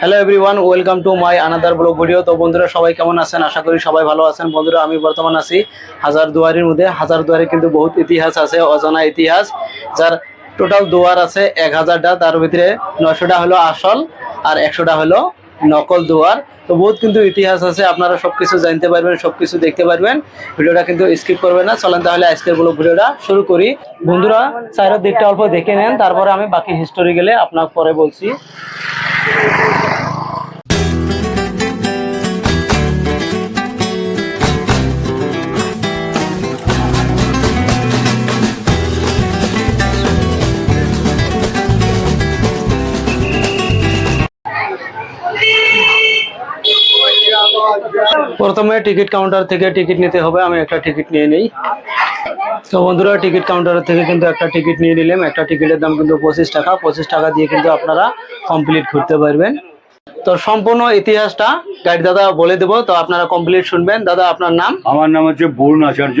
Hello everyone welcome to my another vlog video তো বন্ধুরা, সবাই কেমন আছেন? আশা করি সবাই ভালো আছেন। বন্ধুরা, আমি বর্তমান আছি হাজার দুয়ারির মধ্যে। হাজার দুয়ারে কিন্তু বহুত ইতিহাস আছে, অজানা ইতিহাস, যার টোটাল দুয়ার আছে এক হাজারটা। তার ভিতরে নয়শোটা হলো আসল আর একশোটা হলো নকল দোয়ার। তো বহুত কিন্তু ইতিহাস আছে, আপনারা সবকিছু জানতে পারবেন, সবকিছু দেখতে পারবেন। ভিডিওটা কিন্তু স্কিপ করবেন না। চলেন তাহলে আজকের ব্লগ ভিডিওটা শুরু করি। বন্ধুরা চাইরের দিকটা অল্প দেখে নেন, তারপরে আমি বাকি হিস্টোরি গেলে আপনার পরে বলছি। প্রথমে টিকিট কাউন্টার থেকে টিকিট নিতে হবে, আমি একটা টিকিট নিয়ে নিই। তো বন্ধুরা, টিকিট কাউন্টার থেকে কিন্তু একটা টিকিট নিয়ে নিলাম। একটা টিকিটের দাম কিন্তু পঁচিশ টাকা। পঁচিশ টাকা দিয়ে কিন্তু আপনারা কমপ্লিট ঘুরতে পারবেন। তো সম্পূর্ণ ইতিহাসটা গাইড দাদা বলে দেবো। তো আপনারা কমপ্লিট শুনবেন। দাদা, আপনার নাম? আমার নাম হচ্ছে বরুণ আচার্য।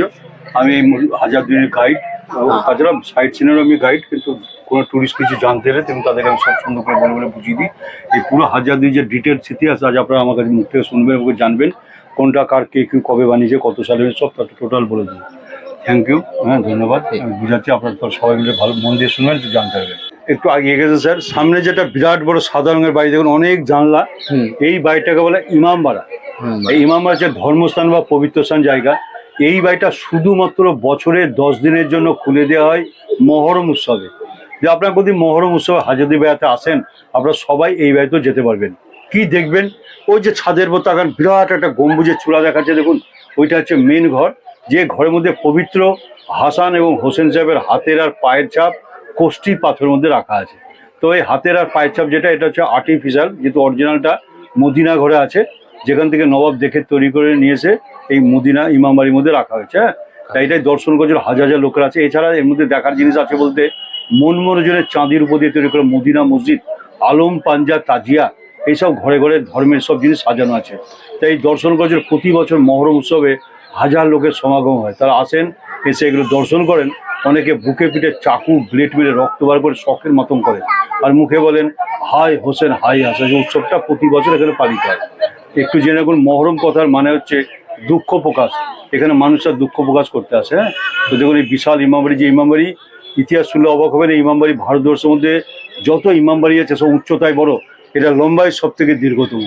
আমি হাজার দিনের গাইড তাছাড়া সাইট সিনেরও আমি গাইড কিন্তু কোনো টুরিস্ট কিছু জানতে এলে তেমন তাদেরকে আমি সব সুন্দর করে বলে বলে বুঝিয়ে দিই। এই পুরো হাজার দিন যে ডিটেলস ইতিহাস, আজ আপনারা আমার কাছে মুখ থেকে শুনবেন এবং জানবেন। কোনটা কার কে কি কবে বানিয়েছে কত সালে সব টোটাল বলে দিই থ্যাংক ইউ হ্যাঁ ধন্যবাদ। আমি বুঝাচ্ছি আপনারা সবাই মিলে ভালো মন দিয়ে শুনবেন একটু জানতে হবে। একটু আগে গেছে স্যার সামনে যেটা বিরাট বড় সাদা রঙের বাড়ি দেখুন অনেক জানলা। এই বাড়িটাকে বলে ইমামবাড়া। এই ইমামবাড়া যে ধর্মস্থান বা পবিত্রস্থান জায়গা। এই বাড়িটা শুধুমাত্র বছরে দশ দিনের জন্য খুলে দেওয়া হয় মহরম উৎসবে। যে আপনার যদি মহরম উৎসবে হাজাদি বেড়াতে আসেন আপনারা সবাই এই বাড়িতেও যেতে পারবেন। কি দেখবেন? ওই যে ছাদের মতো এখন বিরাট একটা গম্বুজের চূড়া দেখাচ্ছে, দেখুন। ওইটা হচ্ছে মেন ঘর। যে ঘরের মধ্যে পবিত্র হাসান এবং হোসেন সাহেবের হাতের আর পায়ের ছাপ কোষ্টি পাথরের মধ্যে রাখা আছে। তো এই হাতের আর পায়ের ছাপ যেটা, এটা হচ্ছে আর্টিফিশিয়াল যেহেতু অরিজিনালটা মদিনা ঘরে আছে। যেখান থেকে নবাব দেখে তৈরি করে নিয়েছে এই মদিনা ইমামবাড়ির মধ্যে রাখা হয়েছে হ্যাঁ? তাই এটাই দর্শন করছে, হাজার হাজার লোকের আছে। এছাড়া এর মধ্যে দেখার জিনিস আছে বলতে মন মনোজনের চাঁদির উপর দিয়ে তৈরি করে মদিনা মসজিদ, আলম পাঞ্জা তাজিয়া। এইসব ঘরে ঘরে ধর্মের সব জিনিস সাজানো আছে। তাই এই দর্শন করছে প্রতি বছর মহরম উৎসবে হাজার লোকের সমাগম হয়। তারা আসেন, এসে এগুলো দর্শন করেন। অনেকে বুকে পিঠে চাকু, ব্লেড মিলে রক্ত বার করে শখের মতন করে। আর মুখে বলেন, হাই হোসেন, হাই হাসান। উৎসবটা প্রতি বছর এখানে পালিত হয়। একটু জেনে রাখুন, মহরম কথার মানে হচ্ছে দুঃখ প্রকাশ। এখানে মানুষরা দুঃখ প্রকাশ করতে আসে হ্যাঁ? তো দেখুন, এই বিশাল ইমামবাড়ি, যে ইমামবাড়ি, ইতিহাস শুনলে অবাক হবেন, এই ইমামবাড়ি ভারতবর্ষের মধ্যে যত ইমামবাড়ি আছে, সব উচ্চতায় বড়। এটা লম্বায় সব থেকে দীর্ঘতম,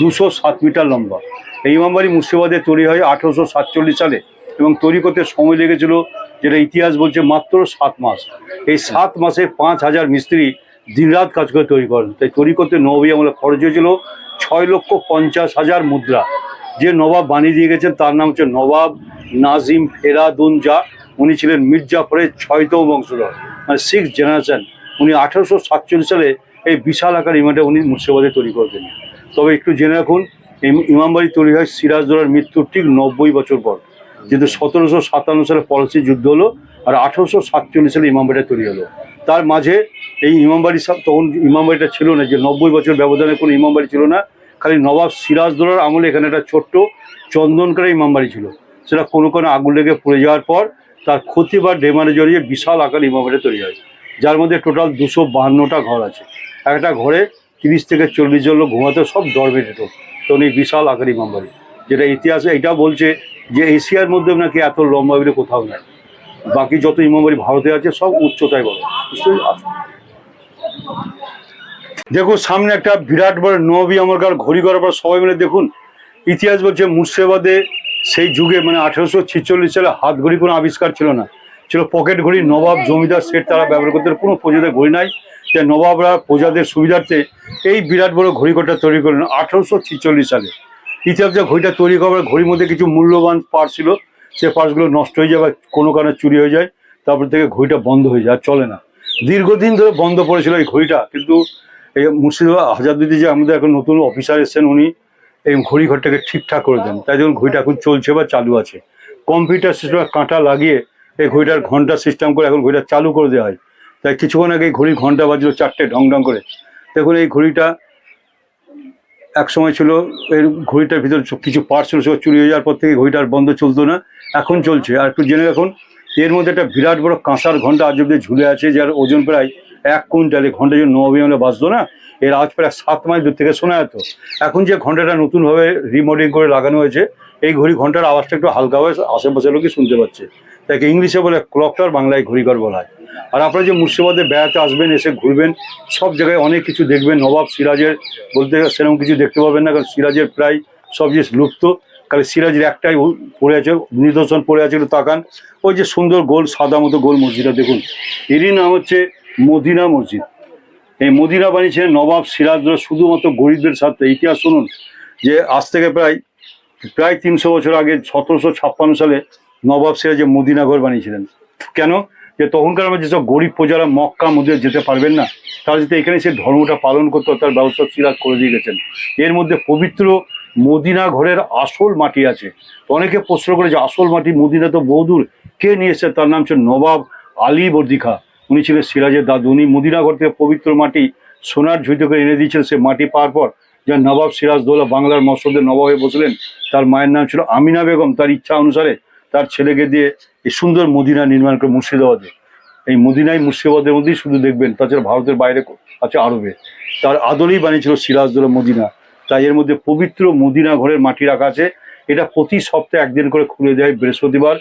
দুশো সাত মিটার লম্বা। এই ইমামবাড়ি মুর্শিদাবাদে তৈরি হয় আঠেরোশো সাতচল্লিশ সালে এবং তৈরি করতে সময় লেগেছিল যেটা ইতিহাস বলছে মাত্র সাত মাস। এই সাত মাসে পাঁচ হাজার মিস্ত্রি দিনরাত কাজ করে তৈরি করেন। তাই তৈরি করতে নবী আমলে খরচ হয়েছিল ছয় লক্ষ পঞ্চাশ হাজার মুদ্রা। যে নবাব বানিয়ে দিয়ে গেছেন তার নাম হচ্ছে নবাব নাজিম ফেরাদুন জা। উনি ছিলেন মির্জাফরের ছয়তম বংশধর মানে সিক্স জেনারেশন উনি আঠারোশো সাতচল্লিশ সালে এই বিশাল আকার ইমামটা উনি মুর্শিদাবাদে তৈরি করেছেন। তবে একটু জেনে রাখুন এই ইমামবাড়ি তৈরি হয় সিরাজদৌলার মৃত্যুর ঠিক নব্বই বছর পর। যেহেতু সতেরোশো সাতান্ন সালে পলাশি যুদ্ধ হলো আর আঠেরোশো সাতচল্লিশ সালে ইমামবাড়িটা তৈরি হলো। তার মাঝে এই ইমামবাড়ি তখন ইমামবাড়িটা ছিল না, যে নব্বই বছর ব্যবধানে কোনো ইমামবাড়ি ছিল না, খালি নবাব সিরাজদৌলার আমলে এখানে একটা ছোট্ট চন্দনকারে ইমামবাড়ি ছিল। সেটা কোনো কোনো আগুন লেগে পড়ে যাওয়ার পর তার ক্ষতি বা ডেমারে জড়িয়ে বিশাল আকার ইমামবাড়ি তৈরি হয়। যার মধ্যে টোটাল দুশো বাহান্নটা ঘর আছে। একটা ঘরে তিরিশ থেকে চল্লিশ জন লোক ঘুমাতে সব ডরবে যেত তখন এই বিশাল আকার ইমামবাড়ি যেটা ইতিহাসে এটা বলছে যে এশিয়ার মধ্যে নাকি এত লম্বা বেড়ে কোথাও নেই। বাকি যত ইমামবাড়ি ভারতে আছে, সব উচ্চতায় পারছ? দেখুন, সামনে একটা বিরাট বড় নবী আমরকার ঘড়ি করার পর সবাই মিলে দেখুন, ইতিহাস বলছে মুর্শিদাবাদে সেই যুগে মানে আঠেরোশো ছিচল্লিশ সালে হাত ঘড়ি কোনো আবিষ্কার ছিল না। ছিল পকেট ঘড়ি নবাব জমিদার সেট তারা ব্যবহার করতে কোনো প্রজাদের ঘড়ি নাই। যে নবাবরা প্রজাদের সুবিধার্থে এই বিরাট বড় ঘড়ি কটা তৈরি করলেন আঠেরোশো ছিচল্লিশ সালে। ইতিহাস যে ঘড়িটা তৈরি করার ঘড়ির মধ্যে কিছু মূল্যবান পার্ট ছিল সে পার্টসগুলো নষ্ট হয়ে যায় বা কোনো কারণে চুরি হয়ে যায় তারপর থেকে ঘড়িটা বন্ধ হয়ে যায় আর চলে না। দীর্ঘদিন ধরে বন্ধ পড়েছিল এই ঘড়িটা কিন্তু এই মুর্শিদাবাদ হাজারদুয়ারিতে যে আমাদের এখন নতুন অফিসার এসেছেন উনি এই ঘড়িঘরটাকে ঠিকঠাক করে দেন। তাই জন্য ঘড়িটা এখন চলছে বা চালু আছে। কম্পিউটার সিস্টেমে কাঁটা লাগিয়ে এই ঘড়িটার ঘণ্টা সিস্টেম করে এখন ঘড়িটা চালু করে দেওয়া হয়। তাই কিছুক্ষণ আগে এই ঘড়ির ঘণ্টা বাজলো চারটে, ঢং ঢং করে। দেখুন এই ঘড়িটা এক সময় ছিল, এর ঘড়িটার ভিতর কিছু পার্ট ছিল, সব চুরি হয়ে যাওয়ার পর থেকে ঘড়িটা আর বন্ধ চলতো না, এখন চলছে। আর একটু জেনে রাখুন, এর মধ্যে একটা বিরাট বড় কাঁসার ঘণ্টা আজ অব্দি ঝুলে আছে, যার ওজন প্রায় এক কুইন্টাল এই ঘণ্টা যদি নবী আমলে বাঁচতো না, এর আজ প্রায় সাত মাইল দূর থেকে শোনা যেত। এখন যে ঘন্টাটা নতুনভাবে রিমোডিং করে লাগানো হয়েছে, এই ঘড়ি ঘণ্টার আওয়াজটা একটু হালকা হয়ে আশেপাশের লোকই শুনতে পাচ্ছে। তাকে ইংলিশে বলে ক্লকটার বাংলায় ঘড়িঘর বলা হয়। আর আপনারা যে মুর্শিদাবাদে বেড়াতে আসবেন, এসে ঘুরবেন, সব জায়গায় অনেক কিছু দেখবেন। নবাব সিরাজের বলতে সেরকম কিছু দেখতে পাবেন না, কারণ সিরাজের প্রায় সব জিনিস লুপ্ত কারণ সিরাজের একটাই পড়ে আছে, নিদর্শন পড়ে আছে একটু তাকান। ওই যে সুন্দর গোল, সাদা মতো গোল মসজিদটা দেখুন। এরই নাম হচ্ছে মদিনা মসজিদ। এই মদিনা বানিয়েছিলেন নবাব সিরাজরা শুধুমাত্র গরিবদের সাথে ইতিহাস শুনুন, যে আজ থেকে প্রায় প্রায় তিনশো বছর আগে, সতেরোশো ছাপ্পান্ন সালে নবাব সিরাজ যে মদিনাঘর বানিয়েছিলেন। কেন? যে তখনকার আমরা যেসব গরিব প্রজারা মক্কা মধ্যে যেতে পারবেন না, তারা যাতে এখানে সে ধর্মটা পালন করতো, তার ব্যবস্থা সিরাজ করে দিয়ে গেছেন। এর মধ্যে পবিত্র মদিনা ঘরের আসল মাটি আছে। অনেকে প্রশ্ন করে যে আসল মাটি মদিনা তো বহুদূর কে নিয়ে এসেছে? তার নাম হচ্ছে নবাব আলী বর্দিখা। উনি ছিলেন সিরাজের দাদু। উনি মদিনা ঘর থেকে পবিত্র মাটি সোনার ঝুঁইতে করে এনে দিয়েছিলেন সে মাটি পাওয়ার পর। যা নবাব সিরাজদৌল্লা বাংলার মসজিদের নবাব বসলেন। তার মায়ের নাম ছিল আমিনা বেগম। তার ইচ্ছা অনুসারে তার ছেলেকে দিয়ে এই সুন্দর মদিনা নির্মাণ করে মুর্শিদাবাদে। এই মদিনাই মুর্শিদাবাদের মধ্যেই শুধু দেখবেন, তাছাড়া ভারতের বাইরে আছে আরবে। তার আদলেই বানিয়েছিল সিরাজদৌল্লা মদিনা। তাই এর মধ্যে পবিত্র মদিনা ঘরের মাটি রাখা আছে। এটা প্রতি সপ্তাহে একদিন করে খুলে দেয় বৃহস্পতিবার।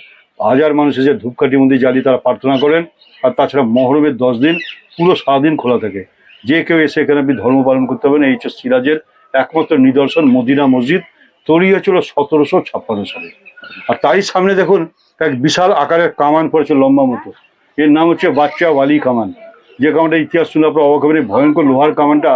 হাজার মানুষ এসে ধূপকাঠি মধ্যে জ্বালিয়ে তারা প্রার্থনা করেন। আর তাছাড়া মহরমের দশ দিন পুরো সারাদিন খোলা থাকে। যে কেউ এসে এখানে আপনি ধর্ম পালন করতে পারেন এই হচ্ছে সিরাজের একমাত্র নিদর্শন মদিনা মসজিদ। তৈরি হয়েছিল সতেরোশো ছাপ্পান্ন সালে। আর তারই সামনে দেখুন, এক বিশাল আকারের কামান পড়েছে লম্বা মতো। এর নাম হচ্ছে বাচ্চা ওয়ালি কামান। যে কামানটা ইতিহাস শুনে আপনার অবাক হবেন ভয়ঙ্কর লোহার কামানটা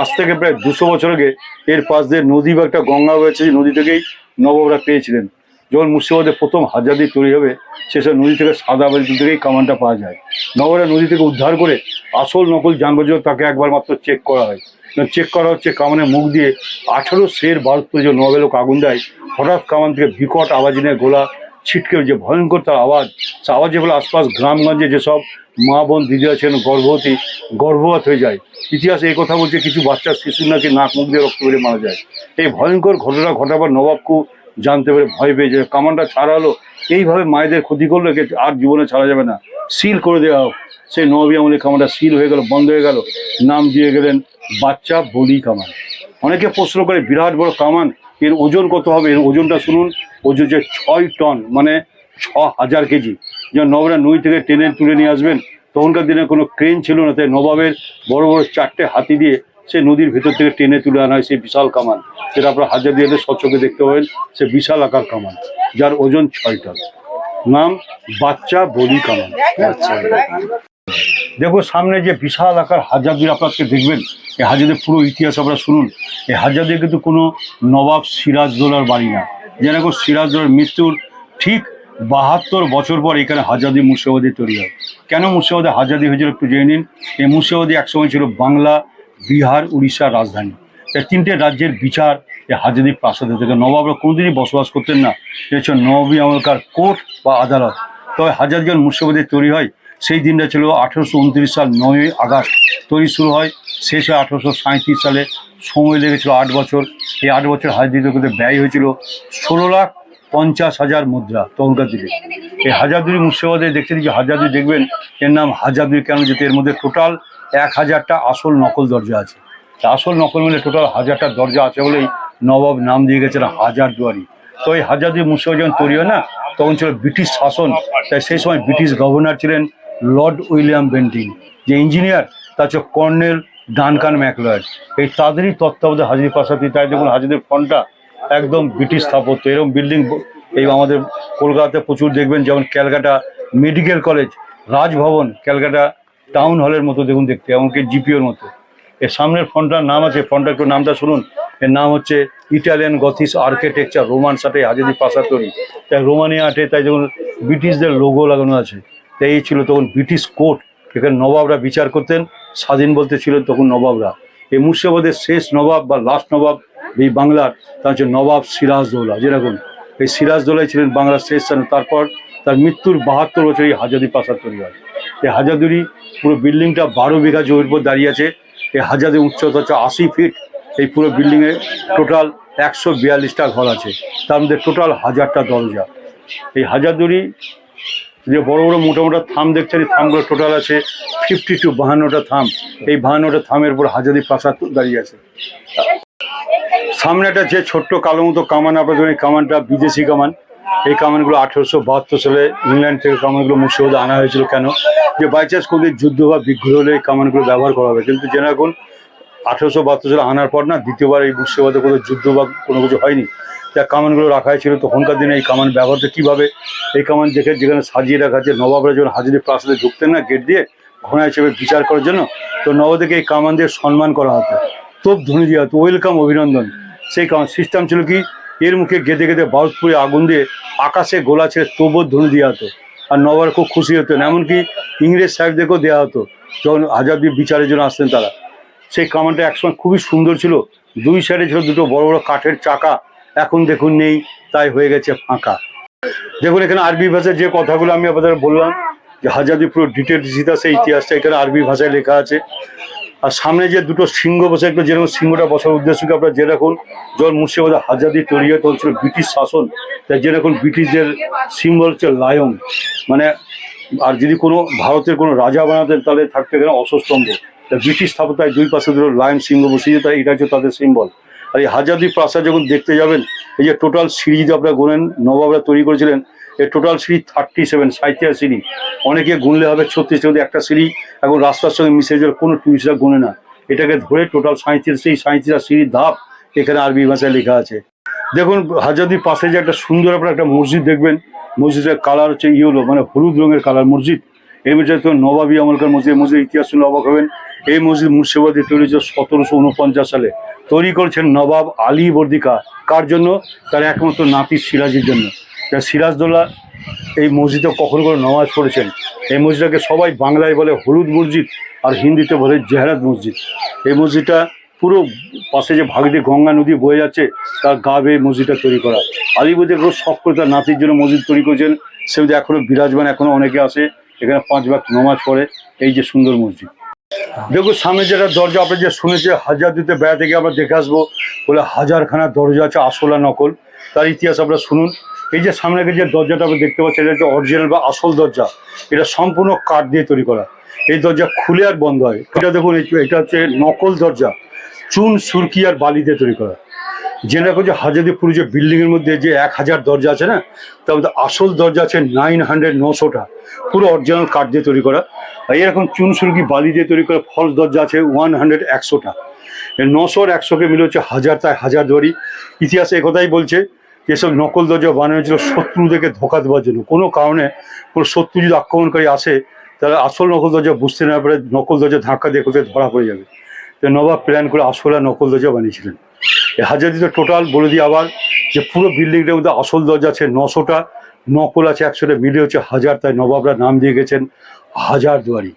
আজ থেকে প্রায় দুশো বছর আগে এর পাশ দিয়ে নদী বা একটা গঙ্গা হয়েছে সেই নদী থেকেই নবাবরা পেয়েছিলেন। যখন মুর্শিদাবাদে প্রথম হাজাদি তৈরি হবে, সেসব নদী থেকে সাদা বাড়ি থেকেই কামানটা পাওয়া যায়। নগরা নদী থেকে উদ্ধার করে আসল নকল যানবাহন তাকে একবার মাত্র চেক করা হয়। চেক করা হচ্ছে কামানের মুখ দিয়ে। আঠারো শের বারুদ করে যে নবে লোক আগুন দেয়, হঠাৎ কামান থেকে বিকট আওয়াজ নিয়ে গোলা ছিটকে যে ভয়ঙ্কর তার আওয়াজ। সে আওয়াজে বলে আশপাশ গ্রামগঞ্জে যেসব মা বোন, দিদি আছেন, গর্ভবতী, গর্ভপাত হয়ে যায়। ইতিহাসে এই কথা বলছে কিছু বাচ্চা শিশু নাকি নাক, মুখ দিয়ে রক্ত বেরিয়ে মারা যায়। এই ভয়ঙ্কর ঘটনা ঘটাবার নবাবকু জানতে পেরে ভয় পেয়ে যায় কামানটা ছাড়া হলো, এইভাবে মায়েদের ক্ষতি করল আর জীবনে ছাড়া যাবে না। সিল করে দেওয়া হোক। সেই নবী আমলে কামানটা সিল হয়ে গেল, বন্ধ হয়ে গেল। নাম দিয়ে গেলেন, বাচ্চা বলি কামান। অনেকে প্রশ্ন করে, বিরাট বড় কামান, এর ওজন কত হবে? এর ওজনটা শুনুন। ওজন যে ছয় টন মানে ছ হাজার কেজি। যে নবরা নই থেকে টেনে তুলে নিয়ে আসবেন, তখনকার দিনে কোনো ক্রেন ছিল না। তাই নবাবের বড় বড় চারটে হাতি দিয়ে সে নদীর ভেতর থেকে টেনে তুলে আনা হয় সেই বিশাল কামান। যেটা আপনার হাজার দিয়ে স্বচ্ছকে দেখতে পাবেন সে বিশাল আকার কামান যার ওজন ছয় টন। নাম বাচ্চা বলি কামান। দেখো সামনে যে বিশাল আকার হাজারদুর আপনাকে দেখবেন এই হাজাদের পুরো ইতিহাস আপনারা শুনুন এই হাজারদের কিন্তু কোনো নবাব সিরাজদৌলার বাড়ি না। যেরকম সিরাজদৌলার মৃত্যুর ঠিক বাহাত্তর বছর পর এখানে হাজাদি মুর্শিদাবাদী তৈরি হয়। কেন মুর্শিদাবাদে হাজাদি হয়েছিল একটু জেনে নিন? এই মুর্শিদাবাদী একসময় ছিল বাংলা বিহার উড়িষ্যার রাজধানী। এই তিনটে রাজ্যের বিচার এই হাজাদি প্রাসাদে থেকে। নবাবরা কোনোদিনই বসবাস করতেন না। এ হচ্ছে নবী আমলকার কোর্ট বা আদালত। তবে হাজারজন মুর্শিদাবাদী তৈরি হয়। সেই দিনটা ছিল আঠেরোশো উনত্রিশ সাল নয়ই আগস্ট। তৈরি শুরু হয় শেষ হয় আঠেরোশো সাঁত্রিশ সালে। সময় লেগেছিল আট বছর। এই আট বছর হাজার করতে ব্যয় হয়েছিল ষোলো লাখ পঞ্চাশ হাজার মুদ্রা তখনকার দিনে এই হাজারদুরি মুর্শিদাবাদে দেখতে যে হাজারদুরি দেখবেন, এর নাম হাজারদুরি কেন যেতে? এর মধ্যে টোটাল এক হাজারটা আসল নকল দরজা আছে। আসল নকল মিলে টোটাল হাজারটা দরজা আছে বলেই নবাব নাম দিয়ে গেছেন হাজার দুয়ারি। তো এই হাজারদুরি মুর্শিদাবাদ যখন তৈরি হয় না, তখন ছিল ব্রিটিশ শাসন। তাই সেই সময় ব্রিটিশ গভর্নর ছিলেন লর্ড উইলিয়াম বেন্টিং। যে ইঞ্জিনিয়ার তা হচ্ছে কর্নেল ডানকান ম্যাকলয়েড এই তাদেরই তত্ত্বাবধানে হাজির প্রাসাদ তাই দেখুন হাজিদের ফ্রন্টটা একদম ব্রিটিশ স্থাপত্য। এরকম বিল্ডিং এই আমাদের কলকাতাতে প্রচুর দেখবেন, যেমন Calcutta medical college, Raj Bhavan, Calcutta town হলের মতো দেখুন দেখতে, এমনকি জিপিওর মতো। এর সামনের ফ্রন্টটার নাম আছে ফ্রন্টটা একটু নামটা শুনুন। এর নাম হচ্ছে ইটালিয়ান গথিস আর্কিটেকচার রোমান সাথে হাজারি প্রাসাদ তৈরি। তাই রোমানিয়া আর্টে তাই যখন ব্রিটিশদের লোগো লাগানো আছে, তাই এই ছিল তখন ব্রিটিশ কোর্ট। এখানে নবাবরা বিচার করতেন, স্বাধীন বলতে ছিলেন তখন নবাবরা। এই মুর্শিদাবাদের শেষ নবাব বা লাস্ট নবাব এই বাংলার তা হচ্ছে নবাব সিরাজদৌলা যেরকম এই সিরাজদৌলাই ছিলেন বাংলার শেষ স্থানে, তারপর তার মৃত্যুর বাহাত্তর বছর এই হাজারি প্রাসাদ তৈরি হয়। এই হাজারদুরি পুরো বিল্ডিংটা বারো বিঘা জমির উপর দাঁড়িয়ে আছে। এই হাজারের উচ্চতা হচ্ছে আশি ফিট এই পুরো বিল্ডিংয়ে টোটাল একশো বিয়াল্লিশটা ঘর আছে। তার মধ্যে টোটাল হাজারটা দরজা। এই হাজারদুরি যে বড় বড় মোটা মোটা থাম দেখছেন এই থামগুলো টোটাল আছে ফিফটি টু বাহান্নটা থাম। এই বাহান্নটা থামের উপর হাজারি প্রাসাদ দাঁড়িয়ে আছে। সামনেটা যে ছোট্ট কালো মতো কামান আপনাদের এই কামানটা বিদেশি কামান। এই কামানগুলো আঠেরোশো বাহাত্তর সালে ইংল্যান্ড থেকে কামানগুলো মুর্শিদাবাদে আনা হয়েছিল। কেন? যে বাই চান্স কোনো যুদ্ধ বা বিগ্রহ হলে এই কামানগুলো ব্যবহার করা হবে। কিন্তু জেনে রাখুন আঠেরোশো বাহাত্তর সালে আনার পর না দ্বিতীয়বার এই মুর্শিদাবাদে কোনো যুদ্ধ বা কোনো কিছু হয়নি। যা কামানগুলো রাখা হয়েছিল তখনকার দিনে এই কামান ব্যবহারটা কীভাবে? এই কামান দেখে যেখানে সাজিয়ে রাখা আছে, নবাবরা যখন হাজিরি প্রাসাদে ঢুকতেন না গেট দিয়ে, ঘোড়া হিসেবে বিচার করার জন্য, তো নবদেরকে এই কামান দিয়ে সম্মান করা হতো। তোপ ধনী দেওয়া হতো ওয়েলকাম অভিনন্দন। সেই কামান সিস্টেম ছিল কি? এর মুখে গেঁদে গেঁদে বারুদপুরে আগুন দিয়ে আকাশে গোলা ছেড়ে তোবর ধ্বনি দেওয়া হতো। আর নবার খুব খুশি হতেন। এমনকি ইংরেজ সাহেবদেরকেও দেওয়া হতো, যখন আজাদি বিচারের জন্য আসতেন তারা। সেই কামানটা একসময় খুবই সুন্দর ছিল। দুই সাইডে ছিল দুটো বড় বড় কাঠের চাকা। এখন দেখুন নেই, তাই হয়ে গেছে ফাঁকা। দেখুন, এখানে আরবি ভাষায় যে কথাগুলো আমি আপনাদের বললাম, যে হাজাদি পুরো ডিটেলস ইতিহাসে ইতিহাসটা এখানে আরবি ভাষায় লেখা আছে। আর সামনে যে দুটো সিংহ বসে একটু যেরকম সিংহটা বসার উদ্দেশ্য কি আপনারা যে রাখুন যখন মুর্শিদাবাদে হাজাদি তৈরি হয় তখন ব্রিটিশ শাসন তাই যে রাখুন ব্রিটিশদের সিম্বল হচ্ছে লায়ন মানে আর যদি কোনো ভারতের কোনো রাজা বানাতেন তাহলে থাকতে গেলে অশ্বস্তম্ভ। তা ব্রিটিশ স্থাপতায় দুই পাশে দুটো লায়ন সিংহ বসিয়ে তাই এটা হচ্ছে তাদের সিম্বল আর এই হাজাদি প্রাসাদ যখন দেখতে যাবেন, এই যে টোটাল যদি আপনারা গোনেন, নবাবরা তৈরি করেছিলেন এই টোটাল সিঁড়ি থার্টি সেভেন সাঁত্রিশ সিঁড়ি অনেকে গুনলে হবে ছত্রিশ কিন্তু একটা সিঁড়ি এখন রাস্তার সঙ্গে মিশে যাওয়ার কোনো টুরিস্টরা গুনে না। এটাকে ধরে টোটাল সাঁত্রিশ সেই সাঁত্রিশ সিঁড়ির ধাপ এখানে আরবি ভাষায় লেখা আছে। দেখুন হাজাদির পাশে যে একটা সুন্দর আপনার একটা মসজিদ দেখবেন, মসজিদের কালার হচ্ছে ইয়েলো মানে হলুদ রঙের কালার মসজিদ। এই মসজিদ তো নবাবী আমলকার মসজিদ মসজিদের ইতিহাস শুনে অবাক হবেন। এই মসজিদ মুর্শিদাবাদে তৈরি হয়েছে সতেরোশো উনপঞ্চাশ সালে। তৈরি করেছেন নবাব আলী বর্দিকা। কার জন্য? তার একমাত্র নাতি সিরাজের জন্য। সিরাজদৌল্লা এই মসজিদে কখনো কোনো নামাজ পড়েছেন? এই মসজিদটাকে সবাই বাংলায় বলে হলুদ মসজিদ আর হিন্দিতে বলে জেহারাত মসজিদ। এই মসজিদটা পুরো পাশে যে ভাগ দিয়ে গঙ্গা নদী বয়ে যাচ্ছে, তার গা বেয়ে মসজিদটা তৈরি করা। আলিবুদ্দিন খুব শখ করে তার নাতির জন্য মসজিদ তৈরি করেছেন। সেমনি এখনও বিরাজমান, এখনও অনেকে আসে, এখানে পাঁচ ভাগ নামাজ পড়ে। এই যে সুন্দর মসজিদ। দেখুন, সামনে যেটা দরজা, আপনি যে শুনেছে, হাজার দিতে বেড়া থেকে আমরা দেখে আসব বলে হাজারখানা দরজা আছে আসল নকল। তার ইতিহাস আপনারা শুনুন। এই যে সামনে যে দরজাটা আপনি দেখতে পাচ্ছেন, এটা হচ্ছে অরিজিনাল বা আসল দরজা। এটা সম্পূর্ণ কাঠ দিয়ে তৈরি করা। এই দরজা খুলে আর বন্ধ হয়। এটা দেখুন এটা হচ্ছে নকল দরজা। চুন, সুরকি আর বালি দিয়ে তৈরি করা। রাখো যে হাজাদিপুর যে বিল্ডিং এর মধ্যে যে এক হাজার দরজা আছে না, তার মধ্যে আসল দরজা আছে নাইন হান্ড্রেড নশোটা। পুরো অরিজিনাল কাঠ দিয়ে তৈরি করা। আর এরকম চুন, সুরকি, বালি দিয়ে তৈরি করা ফলস দরজা আছে ওয়ান হান্ড্রেড একশোটা। নশো আর একশোকে মিলে হচ্ছে হাজার, তাই হাজার দুয়ারি ইতিহাসে একথাই বলছে যেসব নকল দরজা বানানো হয়েছিল শত্রুদেরকে ধোকা দেওয়ার জন্য। কোনো কারণে কোনো শত্রু যদি আক্রমণকারী আসে, তাহলে আসল নকল দরজা বুঝতে না পারে নকল দরজা ধাক্কা দিয়ে কোথায় ধরা পড়ে যাবে। তো নবাব প্ল্যান করে আসল আর নকল দরজা বানিয়েছিলেন। এই হাজারিতে টোটাল বলে দিই আবার যে পুরো বিল্ডিংটার মধ্যে আসল দরজা আছে নশোটা, নকল আছে একশোটা মিলে হচ্ছে হাজার, তাই নবাবরা নাম দিয়ে গেছেন হাজার দুয়ারি।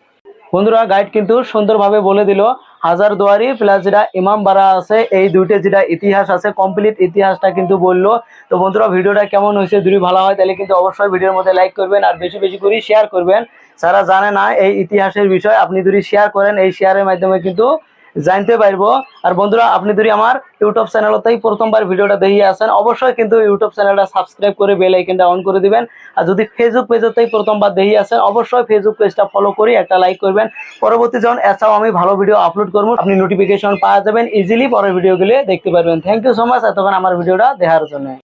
বন্ধুরা গাইড কিন্তু সুন্দরভাবে বলে দিল হাজার দুয়ারি, প্লাস যেটা ইমাম বাড়া আছে, এই দুইটা যেটা ইতিহাস আছে কমপ্লিট ইতিহাসটা কিন্তু বলল। তো বন্ধুরা, ভিডিওটা কেমন হয়েছে, যদি ভালো হয়, তাহলে কিন্তু অবশ্যই ভিডিওর মধ্যে লাইক করবেন, আর বেশি বেশি করে শেয়ার করবেন। যারা জানে না এই ইতিহাসের বিষয়, আপনি যদি শেয়ার করেন, এই শেয়ারের মাধ্যমে কিন্তু জানতে পারব। আর বন্ধুরা, আপনি যদি আমার ইউটিউব চ্যানেলতেই প্রথমবার ভিডিওটা দেখিয়ে আসেন, অবশ্যই কিন্তু ইউটিউব চ্যানেলটা সাবস্ক্রাইব করে বেল আইকনটা অন করে দিবেন। আর যদি ফেসবুক পেজতেই প্রথমবার দেখিয়ে আসেন, অবশ্যই ফেসবুক পেজটা ফলো করে, একটা লাইক করবেন। পরবর্তী যখন এছাড়াও আমি ভালো ভিডিও আপলোড করব। আপনি নোটিফিকেশন পাওয়া যাবেন ইজিলি পরের ভিডিওগুলি দেখতে পারবেন। থ্যাংক ইউ সো মাচ এতক্ষণ আমার ভিডিওটা দেখার জন্য।